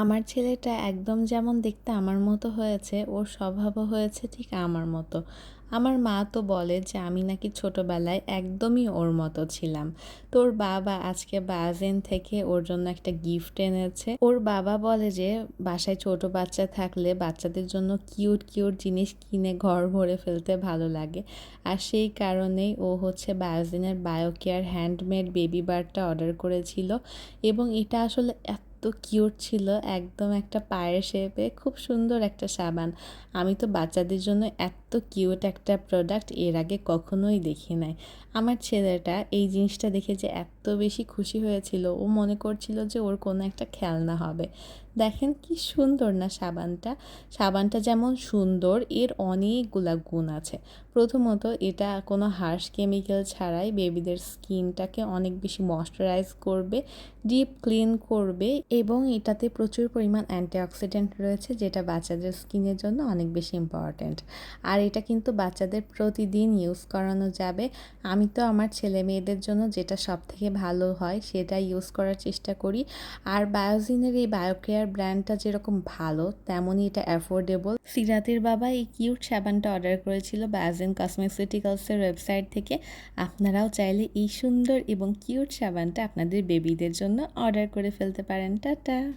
আমার ছেলেটা একদম যেমন দেখতে আমার মতো হয়েছে, ওর স্বভাবও হয়েছে ঠিক আমার মতো। আমার মা তো বলে যে, আমি নাকি ছোটবেলায় একদমই ওর মতো ছিলাম। তোর বাবা আজকে বাজেন থেকে ওর জন্য একটা গিফট এনেছে। ওর বাবা বলে যে, বাসায় ছোট বাচ্চা থাকলে বাচ্চাদের জন্য কিউট কিউট জিনিস কিনে ঘর ভরে ফেলতে ভালো লাগে। আর সেই কারণেই ও হচ্ছে বায়োজিনের বায়োকেয়ার হ্যান্ডমেড বেবি বারটা অর্ডার করেছিল। এবং এটা আসলে এত কিউট ছিল, একদম একটা পায়ের শেপে খুব সুন্দর একটা সাবান। আমি তো বাচ্চাদের জন্য এত কিউট একটা প্রোডাক্টের আগে কখনোই দেখি নাই। আমার ছেলেটা এই জিনিসটা দেখে যে এত বেশি খুশি হয়েছিল, ও মনে করছিল যে ওর কোনো একটা খেলনা হবে। দেখেন কি সুন্দর না সাবানটা। সাবানটা যেমন সুন্দর, এর অনেকগুলা গুণ আছে। প্রথমত, এটা কোনো হার্শ কেমিক্যাল ছাড়াই বেবিদের স্কিনটাকে অনেক বেশি ময়শ্চারাইজ করবে, ডিপ ক্লিন করবে এবং এটাতে প্রচুর পরিমাণ অ্যান্টিঅক্সিডেন্ট রয়েছে, যেটা বাচ্চাদের স্কিনের জন্য অনেক বেশি ইম্পর্ট্যান্ট। আর এটা কিন্তু বাচ্চাদের প্রতিদিন ইউজ করানো যাবে। আমি তো আমার ছেলে মেয়েদের জন্য যেটা সব থেকে ভালো হয়, সেটা ইউজ করার চেষ্টা করি। আর বায়োজিনের এই বায়োকেয়ার ব্র্যান্ডটা যেরকম ভালো, তেমনই এটা অ্যাফোর্ডেবল সিরাতের বাবা এই কিউট সাবানটা অর্ডার করেছিল বায়োজিন কসমেসিটিক্যালসের ওয়েবসাইট থেকে। আপনারাও চাইলে এই সুন্দর এবং কিউট সাবানটা আপনাদের বেবিদের জন্য অর্ডার করে ফেলতে পারেন। টাটা!